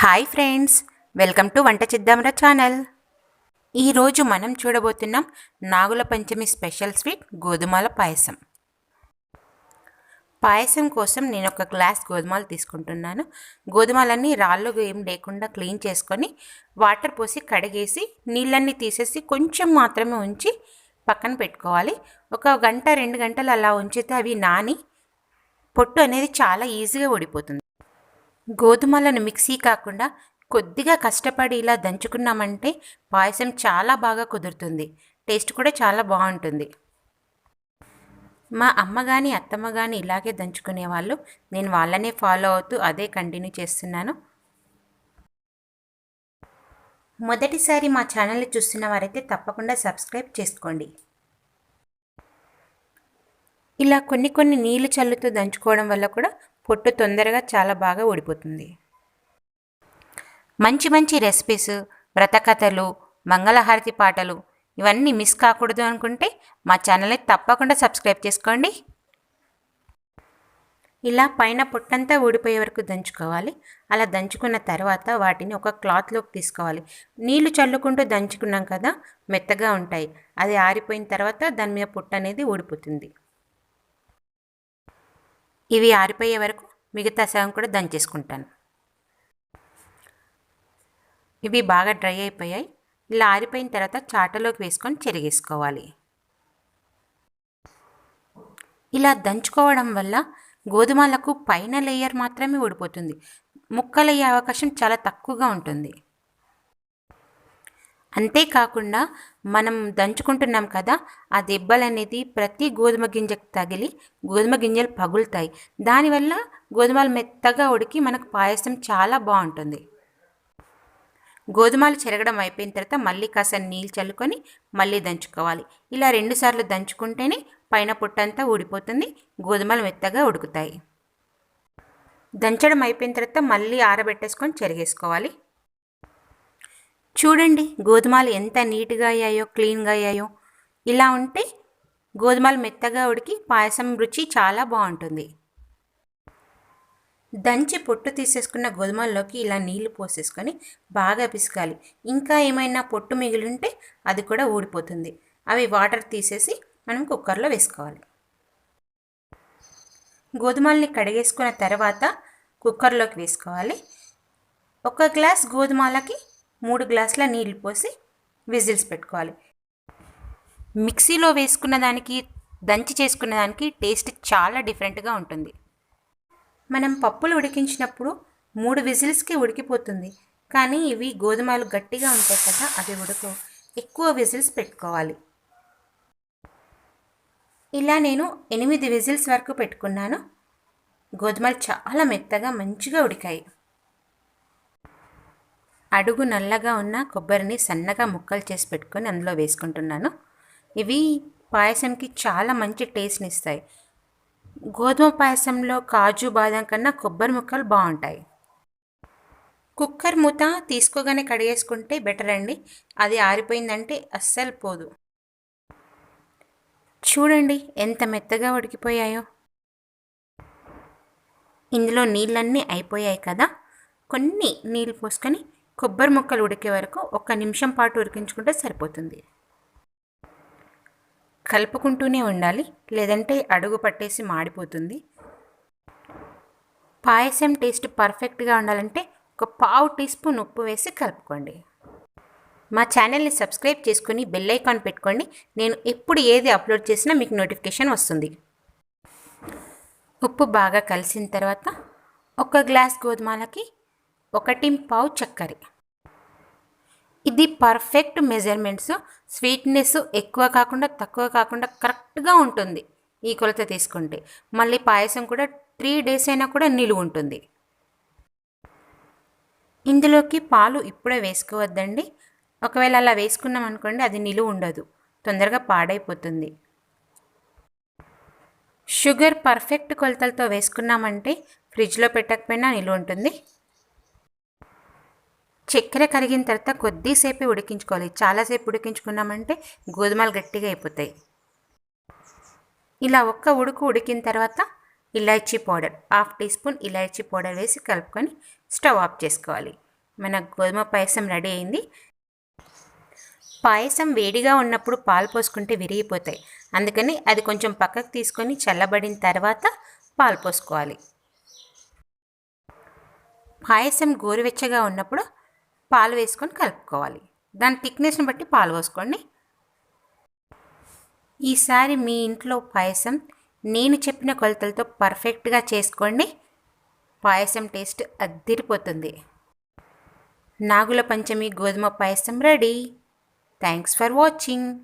Hi friends welcome to వంట చిద్దామరా channel. ఈరోజు మనం చూడబోతున్నాం నాగుల పంచమి స్పెషల్ స్వీట్ గోధుమల పాయసం. పాయసం కోసం నేను ఒక గ్లాస్ గోధుమలు తీసుకుంటున్నాను. గోధుమలన్నీ రాళ్ళు ఏం లేకుండా క్లీన్ చేసుకొని వాటర్ పోసి కడిగేసి నీళ్ళన్నీ తీసేసి కొంచెం మాత్రమే ఉంచి పక్కన పెట్టుకోవాలి. ఒక గంట రెండు గంటలు అలా ఉంచితే అవి నాని పొట్టు అనేది చాలా ఈజీగా ఊడిపోతుంది. గోధుమలను మిక్సీ కాకుండా కొద్దిగా కష్టపడి ఇలా దంచుకున్నామంటే పాయసం చాలా బాగా కుదురుతుంది. టేస్ట్ కూడా చాలా బాగుంటుంది. మా అమ్మ కానీ అత్తమ్మ కానీ ఇలాగే దంచుకునేవాళ్ళు నేను వాళ్ళనే ఫాలో అవుతూ అదే కంటిన్యూ చేస్తున్నాను. మొదటిసారి మా ఛానల్ చూస్తున్న వారైతే తప్పకుండా సబ్స్క్రైబ్ చేసుకోండి. ఇలా కొన్ని కొన్ని నీళ్ళు చల్లుతూ దంచుకోవడం వల్ల కూడా పొట్టు తొందరగా చాలా బాగా ఊడిపోతుంది. మంచి మంచి రెసిపీస్ వ్రతకథలు మంగళహారతి పాటలు ఇవన్నీ మిస్ కాకూడదు అనుకుంటే మా ఛానల్ని తప్పకుండా సబ్స్క్రైబ్ చేసుకోండి. ఇలా పైన పొట్టంతా ఊడిపోయే వరకు దంచుకోవాలి. అలా దంచుకున్న తర్వాత వాటిని ఒక క్లాత్లోకి తీసుకోవాలి. నీళ్ళు చల్లుకుంటూ దంచుకున్నాం కదా మెత్తగా ఉంటాయి. అది ఆరిపోయిన తర్వాత దాని మీద పొట్టు అనేది ఊడిపోతుంది. ఇవి ఆరిపోయే వరకు మిగతా సగం కూడా దంచేసుకుంటాను. ఇవి బాగా డ్రై అయిపోయాయి. ఇలా ఆరిపోయిన తర్వాత చాటలోకి వేసుకొని చెరిగేసుకోవాలి. ఇలా దంచుకోవడం వల్ల గోధుమలకు పైన లేయర్ మాత్రమే ఊడిపోతుంది. ముక్కలయ్యే అవకాశం చాలా తక్కువగా ఉంటుంది. అంతేకాకుండా మనం దంచుకుంటున్నాం కదా ఆ దెబ్బలు అనేది ప్రతి గోధుమ గింజకు తగిలి గోధుమ గింజలు పగులుతాయి. దానివల్ల గోధుమలు మెత్తగా ఉడికి మనకు పాయసం చాలా బాగుంటుంది. గోధుమలు చెరగడం అయిపోయిన తర్వాత మళ్ళీ కాస్త నీళ్ళు చల్లుకొని మళ్ళీ దంచుకోవాలి. ఇలా రెండుసార్లు దంచుకుంటేనే పైన పుట్టంతా ఊడిపోతుంది గోధుమలు మెత్తగా ఉడుకుతాయి. దంచడం అయిపోయిన తర్వాత మళ్ళీ ఆరబెట్టేసుకొని చెరిగేసుకోవాలి. చూడండి గోధుమలు ఎంత నీట్గా అయ్యాయో క్లీన్గా అయ్యాయో. ఇలా ఉంటే గోధుమలు మెత్తగా ఉడికి పాయసం రుచి చాలా బాగుంటుంది. దంచి పొట్టు తీసేసుకున్న గోధుమల్లోకి ఇలా నీళ్ళు పోసేసుకొని బాగా పిసకాలి. ఇంకా ఏమైనా పొట్టు మిగిలింటే అది కూడా ఊడిపోతుంది. అవి వాటర్ తీసేసి మనం కుక్కర్లో వేసుకోవాలి. గోధుమల్ని కడిగేసుకున్న తర్వాత కుక్కర్లోకి వేసుకోవాలి. ఒక గ్లాస్ గోధుమలకి మూడు గ్లాసుల నీళ్ళు పోసి విజిల్స్ పెట్టుకోవాలి. మిక్సీలో వేసుకున్న దానికి దంచి చేసుకున్న దానికి టేస్ట్ చాలా డిఫరెంట్గా ఉంటుంది. మనం పప్పులు ఉడికించినప్పుడు మూడు విజిల్స్కి ఉడికిపోతుంది. కానీ ఇవి గోధుమలు గట్టిగా ఉంటాయి కదా అవి ఉడకవు. ఎక్కువ విజిల్స్ పెట్టుకోవాలి. ఇలా నేను ఎనిమిది విజిల్స్ వరకు పెట్టుకున్నాను. గోధుమలు చాలా మెత్తగా మంచిగా ఉడికాయి. అడుగు నల్లగా ఉన్న కొబ్బరిని సన్నగా ముక్కలు చేసి పెట్టుకొని అందులో వేసుకుంటున్నాను. ఇవి పాయసంకి చాలా మంచి టేస్ట్ని ఇస్తాయి. గోధుమ పాయసంలో కాజు బాదం కన్నా కొబ్బరి ముక్కలు బాగుంటాయి. కుక్కర్ మూత తీసుకోగానే కడిగేసుకుంటే బెటర్ అండి. అది ఆరిపోయిందంటే అస్సలు పోదు. చూడండి ఎంత మెత్తగా ఉడికిపోయాయో. ఇందులో నీళ్ళన్నీ అయిపోయాయి కదా. కొన్ని నీళ్ళు పోసుకొని కొబ్బరి ముక్కలు ఉడికే వరకు ఒక నిమిషం పాటు ఉడికించుకుంటే సరిపోతుంది. కలుపుకుంటూనే ఉండాలి లేదంటే అడుగు పట్టేసి మాడిపోతుంది. పాయసం టేస్ట్ పర్ఫెక్ట్గా ఉండాలంటే ఒక పావు టీ స్పూన్ ఉప్పు వేసి కలుపుకోండి. మా ఛానల్ని సబ్స్క్రైబ్ చేసుకుని బెల్ ఐకాన్ పెట్టుకోండి నేను ఎప్పుడు ఏది అప్లోడ్ చేసినా మీకు నోటిఫికేషన్ వస్తుంది. ఉప్పు బాగా కలిసిన తర్వాత ఒక గ్లాస్ గోధుమలకి ఒకటి పావు చక్కెర. ఇది పర్ఫెక్ట్ మెజర్మెంట్స్ స్వీట్నెస్ ఎక్కువ కాకుండా తక్కువ కాకుండా కరెక్ట్గా ఉంటుంది ఈ కొలత తీసుకుంటే. మళ్ళీ పాయసం కూడా త్రీ డేస్ అయినా కూడా నిలువ ఉంటుంది. ఇందులోకి పాలు ఇప్పుడే వేసుకోవద్దండి. ఒకవేళ అలా వేసుకున్నాం అనుకోండి అది నిలువ ఉండదు. తొందరగా పాడైపోతుంది. షుగర్ పర్ఫెక్ట్ కొలతలతో వేసుకున్నామంటే ఫ్రిడ్జ్లో పెట్టకపోయినా నిలువ ఉంటుంది. చక్కెర కరిగిన తర్వాత కొద్దిసేపే ఉడికించుకోవాలి. చాలాసేపు ఉడికించుకున్నామంటే గోధుమలు గట్టిగా అయిపోతాయి. ఇలా ఒక్క ఉడుకు ఉడికిన తర్వాత ఇలాచీ పౌడర్ హాఫ్ టీ స్పూన్ ఇలాచీ పౌడర్ వేసి కలుపుకొని స్టవ్ ఆఫ్ చేసుకోవాలి. మన గోధుమ పాయసం రెడీ అయింది. పాయసం వేడిగా ఉన్నప్పుడు పాలు పోసుకుంటే విరిగిపోతాయి. అందుకని అది కొంచెం పక్కకు తీసుకొని చల్లబడిన తర్వాత పాలు పోసుకోవాలి. పాయసం గోరువెచ్చగా ఉన్నప్పుడు పాలు వేసుకొని కలుపుకోవాలి. దాని థిక్నెస్ని బట్టి పాలు పోసుకోండి. ఈసారి మీ ఇంట్లో పాయసం నేను చెప్పిన కొలతలతో పర్ఫెక్ట్గా చేసుకోండి. పాయసం టేస్ట్ అద్దిరిపోతుంది. నాగుల పంచమి గోధుమ పాయసం రెడీ. Thanks for watching.